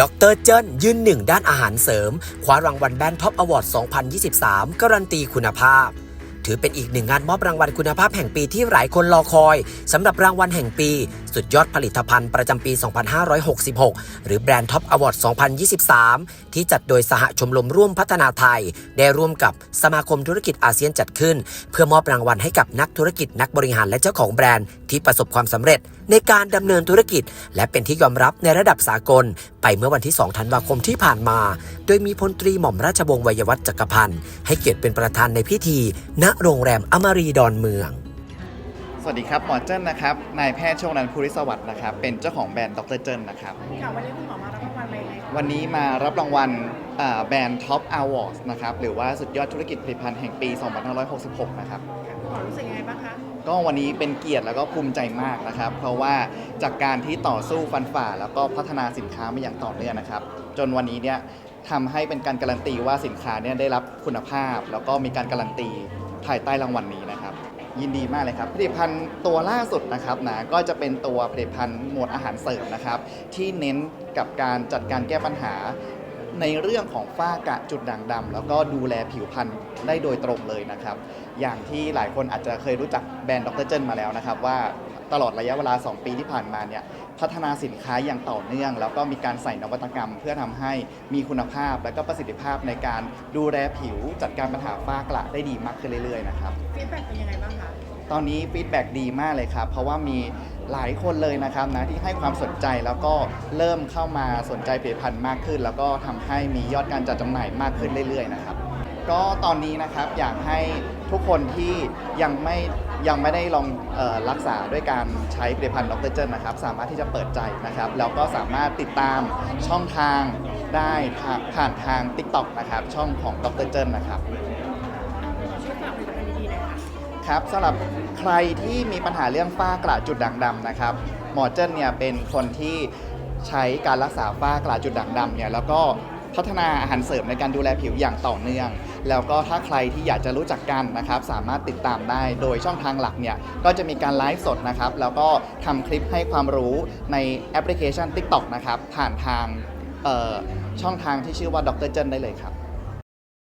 ดรเจิ้นยืนหนึ่งด้านอาหารเสริม คว้ารางวัลแบรนด์ท็อปอวอร์ด 2023 การันตีคุณภาพ ถือเป็นอีกหนึ่งงานมอบรางวัลคุณภาพแห่งปีที่หลายคนรอคอยสำหรับรางวัลแห่งปี สุดยอดผลิตภัณฑ์ประจำปี 2566 หรือแบรนด์ท็อปอวอร์ด 2023 ที่จัดโดยสหชมรมร่วมพัฒนาไทย ได้ร่วมกับสมาคมธุรกิจอาเซียนจัดขึ้น เพื่อมอบรางวัลให้กับนักธุรกิจนักบริหารและเจ้าของแบรนด์ที่ประสบความสำเร็จในการดำเนินธุรกิจ และเป็นที่ยอมรับในระดับสากล ไปเมื่อวันที่ 2 ธันวาคมที่ผ่านมา โดยมีพลตรีหม่อมราชวงศ์วัยวัฒน์จักรพันธ์ให้เกียรติเป็นประธานในพิธี ณโรงแรมอมรีดอนเมือง สวัสดีครับ หมอเจิ้นนะครับ นายแพทย์โชคนันท์ภูริสวัสดิ์นะครับ เป็นเจ้าของแบรนด์ดรเจิ้นนะครับ ค่ะวันนี้คุณหมอมารับรางวัลอะไรไงคะวันนี้มารับรางวัลอ่าแบรนด์ท็อปอ w วอร์ดนะครับ หรือว่าสุดยอดธุรกิจผลิตภัณฑ์แห่งปี 2566 นะครับ คุณหมอรู้สึกยังไงบ้างคะ ก็วันนี้เป็นเกียรติแล้วก็ภูมิใจมากนะครับ เพราะว่าจากการที่ต่อสู้ฟันฝ่า แล้วก็พัฒนาสินค้ามาอย่างต่อเนื่องนะครับ จนวันนี้เนี่ยทำให้เป็นการการันตีว่าสินค้าเนี่ยได้รับคุณภาพ แล้วก็มีการการันตี ภายใต้รางวัลนี้นะครับ ยินดีมากเลยครับ ผลิตภัณฑ์ตัวล่าสุดนะครับนะก็จะเป็นตัวผลิตภัณฑ์หมวดอาหารเสริมนะครับ ที่เน้นกับการจัดการแก้ปัญหาในเรื่องของฝ้ากระจุดด่างดำแล้วก็ดูแลผิวพรรณได้โดยตรงเลยนะครับ อย่างที่หลายคนอาจจะเคยรู้จักแบรนด์ดรเจนมาแล้วนะครับว่า ตลอดระยะเวลา 2 ปีที่ผ่านมาเนี่ยพัฒนาสินค้าอย่างต่อเนื่อง แล้วก็มีการใส่นวัตกรรม เพื่อทำให้มีคุณภาพและก็ประสิทธิภาพในการดูแลผิว จัดการปัญหาฝ้ากระได้ดีมากขึ้นเรื่อยๆนะครับฟีดแบ็กเป็นยังไงบ้างคะตอนนี้ฟีดแบ็กดีมากเลยครับ เพราะว่ามีหลายคนเลยนะครับนะที่ให้ความสนใจแล้วก็เริ่มเข้ามาสนใจผลิตภัณฑ์มากขึ้น แล้วก็ทำให้มียอดการจัดจำหน่ายมากขึ้นเรื่อยๆนะครับ ก็ตอนนี้นะครับอยากให้ทุกคนที่ยังไม่ยังไม่ได้ลองเออรักษาด้วยการใช้ผลิตภัณฑ์ดรเจนนะครับ สามารถที่จะเปิดใจนะครับ แล้วก็สามารถติดตามช่องทางได้ทางผ่านทาง TikTok นะครับ ช่องของดรเจนนะครับคุณหมอช่วยฝากผลิตภัณฑ์ดีๆหน่อยค่ะครับสำหรับใครที่มีปัญหาเรื่องฝ้ากระจุดด่างดำนะครับ หมอเจิ้นเนี่ยเป็นคนที่ใช้การรักษาฝ้ากระจุดด่างดำเนี่ยแล้วก็พัฒนาอาหารเสริมในการดูแลผิวอย่างต่อเนื่อง แล้วก็ถ้าใครที่อยากจะรู้จักกันนะครับ สามารถติดตามได้โดยช่องทางหลักเนี่ยก็จะมีการไลฟ์สดนะครับ แล้วก็ทำคลิปให้ความรู้ในแอปพลิเคชัน TikTok นะครับ ผ่านทางช่องทางที่ชื่อว่าดรเจนได้เลยครับ